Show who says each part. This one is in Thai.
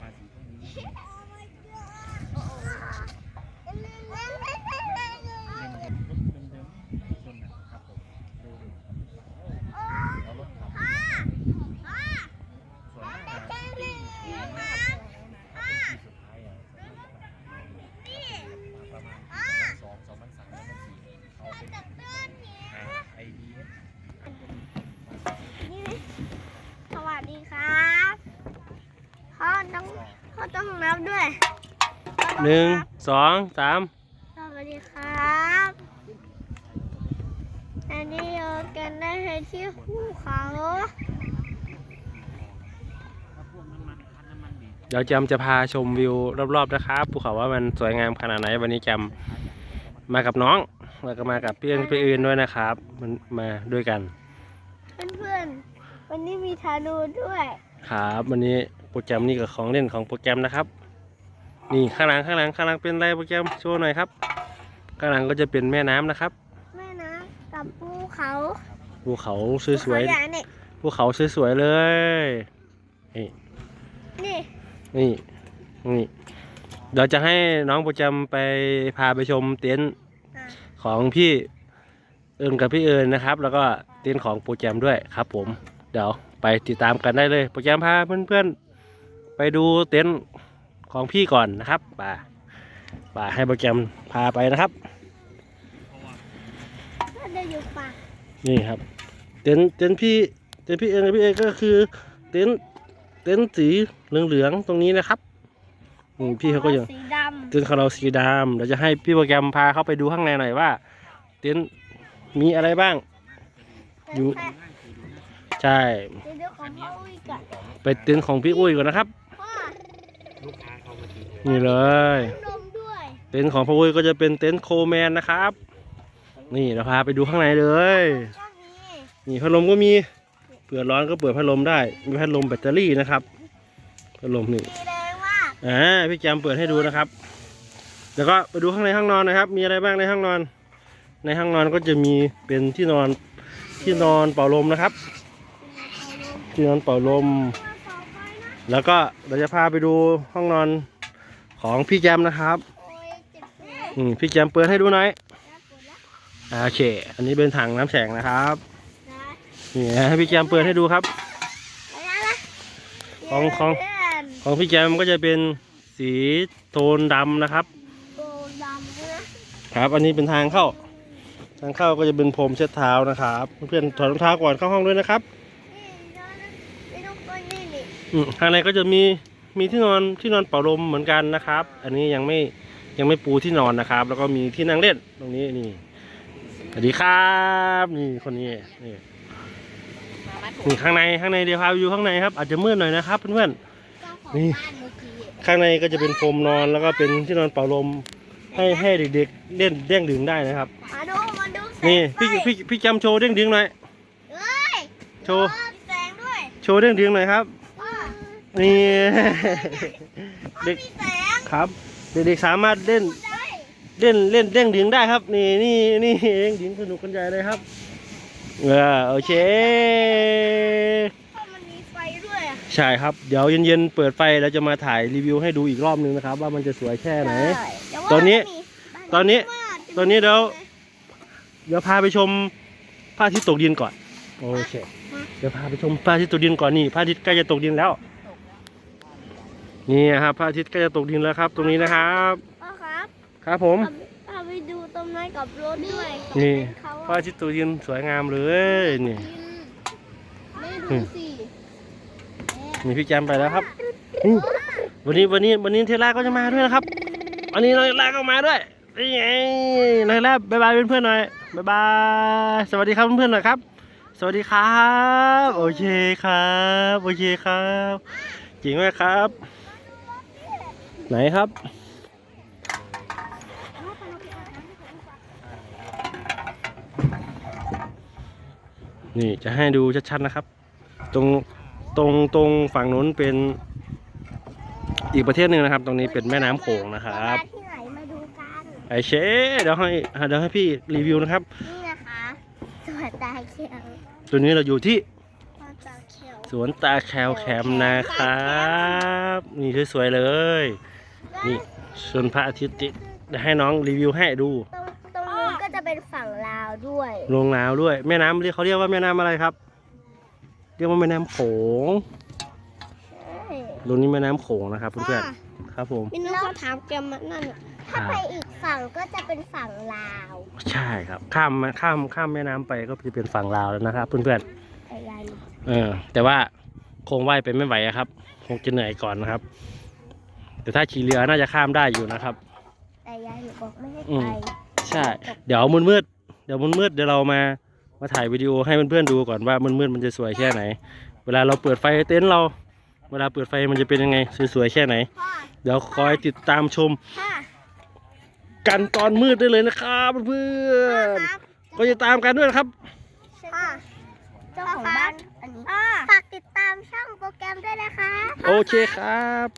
Speaker 1: ภาษีพวกนี้เล่นเดิมรถเดิมๆชนนะครับผมดูดูครับแล้วรถขับส่วนมากอะเป็นที่สุดท้ายอะประมาณสองสองพันสามสองพันสี่เขาเป็นไอดี
Speaker 2: สวัสดีครับพ่อต้องพ่อ ต้องนับด้วย
Speaker 3: หนึ่งสองสาม
Speaker 2: สวัสดีครับอันนี้เรากันได้ที่ภูเขา
Speaker 3: เดี๋ยวจำจะพาชมวิวรอบๆนะครับภูเขาว่ามันสวยงามขนาดไหนวันนี้จำมากับน้องแล้วก็มากับเพื่อนเพื่อนอื่นด้วยนะครับ มันมาด้วยกัน
Speaker 2: เพื่อนๆวันนี้มีธนูด้วย
Speaker 3: ครับวันนี้ โปรแกรมนี่กับของเล่นของโปรแกรมนะครับ นี่ข้างหลังข้างหลังข้างหลังเป็นอะไรโปรแกรมโชว์หน่อยครับ ข้างหลังก็จะเป็นแม่น้ำนะครับ
Speaker 2: แม่นะกับภูเขา
Speaker 3: ภูเขาส
Speaker 2: ภู
Speaker 3: วย
Speaker 2: เขาใหญ่เนี่ย
Speaker 3: ๆภูเขาสวยๆเลยนี่
Speaker 2: นี่
Speaker 3: นี่นี่เดี๋ยวจะให้น้องโปรแกรมไปพาไปชมเต็นท์
Speaker 2: อะ
Speaker 3: ของพี่เอิญกับพี่เอิญนะครับ แล้วก็เต็นท์ของโปรแกรมด้วยครับ ผมเดี๋ยวไปติดตามกันได้เลย โปรแกรมพาเพื่อนๆ ไปดูเต็นท์ของพี่ก่อนนะครับป่าป่าให้โปรแกรมพาไปนะครับ
Speaker 2: ก็จะอยู่ป่า
Speaker 3: นี่ครับ เต็นท์เต็นท์พี่เต็นท์พี่เอิญกับพี่เอิญก็คือเต็นท์เต็นท์สีเหลืองๆตรงนี้นะครับอืมพี่เขาก็ยัง
Speaker 2: สีด
Speaker 3: เต็นท์ของเราสีดำเราจะให้พี่โปรแกรมพาเข้าไปดูข้างในหน่อยว่า เต็นท์มีอะไรบ้างำอยู่
Speaker 2: แค่
Speaker 3: ใช่
Speaker 2: เดี๋ยวของพ่ออุ้ยก่อน
Speaker 3: ไปเต็นท์ของพี่อุ้ยก่อนนะครับ
Speaker 2: พ่อ
Speaker 1: ลูกค้าเขามาที
Speaker 3: นี่เลย
Speaker 2: นมด้วย
Speaker 3: เต็นท์ของพ่ออุ้ยก็จะเป็นเต็นท์โคแมนนะครับ นี่เราพาไปดูข้างในเลย
Speaker 2: ก็มี
Speaker 3: นี่พัดลมก็มีเปิดร้อนก็เปิดพัดลมได้ มีพัดลมแบตเตอรี่นะครับพัดลมนี่
Speaker 2: สีแดงมาก
Speaker 3: อ่าพี่แจมเปิดให้ดูนะครับแล้วก็ไปดูข้างในห้องนอนนะครับ มีอะไรบ้างในห้องนอน ในห้องนอนก็จะมีเป็นที่นอนที่นอนเป่าลมนะครับ ที่นอนเป่าลม
Speaker 2: ตัวต่อไปนะ
Speaker 3: แล้วก็เราจะพาไปดูห้องนอน ของพี่แจมนะครับ
Speaker 2: โอ้ยเจ็บตัว
Speaker 3: อืมพี่แจมเปิดให้ดูหน่อย
Speaker 2: แล้วปวดแล้ว
Speaker 3: อ่าโอเค อันนี้เป็นถังน้ำแข็งนะครับ
Speaker 2: นะ
Speaker 3: นี่ให้พี่แจมเปิดให้ดูครับ
Speaker 2: ไปแล้วนะ
Speaker 3: ของของ
Speaker 2: เพื่อน
Speaker 3: ของพี่แจมก็จะเป็นสีโทนดำนะครับ
Speaker 2: โกดำด้วยนะ
Speaker 3: ครับ อันนี้เป็นทางเข้า ทางเข้าก็จะเป็นพรมเช็ดเท้านะครับ เพื่อนๆถอดรองเท้าก่อนเข้าห้องด้วยนะครับ
Speaker 2: นี่เดี๋ยวนะไม่ต้องก้นนี่นี่
Speaker 3: อืมข้างในก็จะมี มีที่นอนที่นอนเป่าลมเหมือนกันนะครับ อันนี้ยังไม่ยังไม่ปูที่นอนนะครับ แล้วก็มีที่นั่งเล่นตรงนี้นี่สวัสดีครับนี่คนนี้นี่นี่ข้างในข้างในเดี๋ยวพาไปดูข้างในครับ อาจจะมืดหน่อยนะครับ เพื่อน
Speaker 2: เจ้าของ
Speaker 3: นี่
Speaker 2: บ้านเมื่อกี้
Speaker 3: ๆข้างในก็จะเป็นพรมนอนแล้วก็เป็นที่นอนเป่าลมให้ให้เด็กๆเล่นเด้งดึงได้นะครับ
Speaker 2: มาดูมาดูแสง
Speaker 3: นี่พี่
Speaker 2: ไฟ
Speaker 3: พี่พี่จำโชว์เด้งดึงหน่อย
Speaker 2: เอ้ย
Speaker 3: โชว์
Speaker 2: มีแสงด้วย
Speaker 3: โชว์เด้งดึงหน่อยครับ
Speaker 2: พ่อ
Speaker 3: นี่
Speaker 2: พ่อ
Speaker 3: เด็ก
Speaker 2: มีแสง
Speaker 3: ครับ เด็กๆสามารถเล่น
Speaker 2: ได้
Speaker 3: เล่นเล่นเด้งดึงได้ครับ นี่นี่นี่เด้งดึงสนุกกันใหญ่เลยครับเออโอเค
Speaker 2: พ่อมันมีไฟด้วยอะ
Speaker 3: ใช่ครับ เดี๋ยวเย็นๆเปิดไฟแล้วจะมาถ่ายรีวิวให้ดูอีกรอบนึงนะครับ ว่ามันจะสวยแค่ไหน
Speaker 2: ใช่แต่ว่า
Speaker 3: ตอนนี้
Speaker 2: มัมีบ้า
Speaker 3: ตอนนี้
Speaker 2: มาก
Speaker 3: ตอนนี้เดี๋ยว เดี๋ยวพาไปชมพระอาทิตย์ตกดินก่อน โอเค เดี๋ยวพาไปชมพระอาทิตย์ตกดินก่อนนี่พระอาทิตย์ใกล้จะตกดินแล้ว นี่ครับพระอาทิตย์ใกล้จะตกดินแล้วครับ ตรงนี้นะครับ
Speaker 2: พ่อครับ
Speaker 3: ครับผม
Speaker 2: พาไปพาไปดูต้นไม้กับรถด้วย
Speaker 3: นี่
Speaker 2: เขา
Speaker 3: พระอาทิตย์ตกดินสวยงามเลยนี่
Speaker 2: ไม่ดูสิ
Speaker 3: มีพี่แจมไปแล้วครับนี่วันนี้วันนี้วันนี้เทล่าก็จะมาด้วยนะครับวันนี้น้องเทล่าก็มาด้วยนี่ไงน้องเทล่าบายบายเพื่อนๆหน่อยบายบายสวัสดีครับเพื่อนๆหน่อยครับ สวัสดีครับ โอเคครับ โอเคครับจริงไหมครับ ไหนครับ นี่จะให้ดูชัดๆนะครับ ตรงตรงตรงฝั่งนู้นเป็นอีกประเทศหนึ่งนะครับ ตรงนี้เป็นแม่น้ำโขงนะครับ
Speaker 2: มาที่ไหนมาดูกัน
Speaker 3: ไอเชเดี๋ยวให้เดี๋ยวให้พี่รีวิวนะครับ
Speaker 2: นี่นะคะสวนตาเขียว
Speaker 3: ตัวนี้เราอยู่ที่
Speaker 2: สวนตาเขียว
Speaker 3: สวนตาแคลแคมป์นะครับ นี่สวยๆเลย นี่ส่วนพระอาทิตย์ติดเดี๋ยวให้น้องรีวิวให้ดู
Speaker 2: ตรงตรงนู้นก็จะเป็นฝั่งลาวด้วย
Speaker 3: ลงน้ำด้วย แม่น้ำเรียกเขาเรียกว่าแม่น้ำอะไรครับ เรียกว่าแม่น้ำโขงตรงนี้แม่น้ำโขงนะครับเพื่อนๆครับผม
Speaker 2: มินเขาถามแกมานั่นถ้าไปอีกฝั่งก็จะเป็นฝั่งลาว
Speaker 3: ใช่ครับ ข้ามมาข้ามข้ามแม่น้ำไปก็จะเป็นฝั่งลาวแล้วนะครับเพื่อน
Speaker 2: แต่ยาย
Speaker 3: ๆเออแต่ว่าคงว่ายไปไม่ไหวอะครับ คงจะเหนื่อยก่อนนะครับ แต่ถ้าขี่เรือน่าจะข้ามได้อยู่นะครับ
Speaker 2: แต่ยายหนูบอกไม่ให้
Speaker 3: อืม
Speaker 2: ไป
Speaker 3: ใช่ เดี๋ยวมืดมืดๆเดี๋ยวมืดมืดๆเดี๋ยวเรามา มาถ่ายวิดีโอให้เพื่อนๆดูก่อนว่ามืดมืดๆมันจะสวยแค่ไหน เวลาเราเปิดไฟเต็นท์เรา เวลาเปิดไฟมันจะเป็นยังไงสวยๆแค่ไหน
Speaker 2: พ่อ
Speaker 3: เดี๋ยวคอยติดตามชม
Speaker 2: พ่อ
Speaker 3: กันตอนมืดได้เลยนะครับเพื่อนๆก็จะตามกันด้วยนะครับ
Speaker 2: พ่อเจ้าของบ้านอันนี้ฝากติดตามช่องโปรแกรมด้วยนะคะ
Speaker 3: โอเคครับ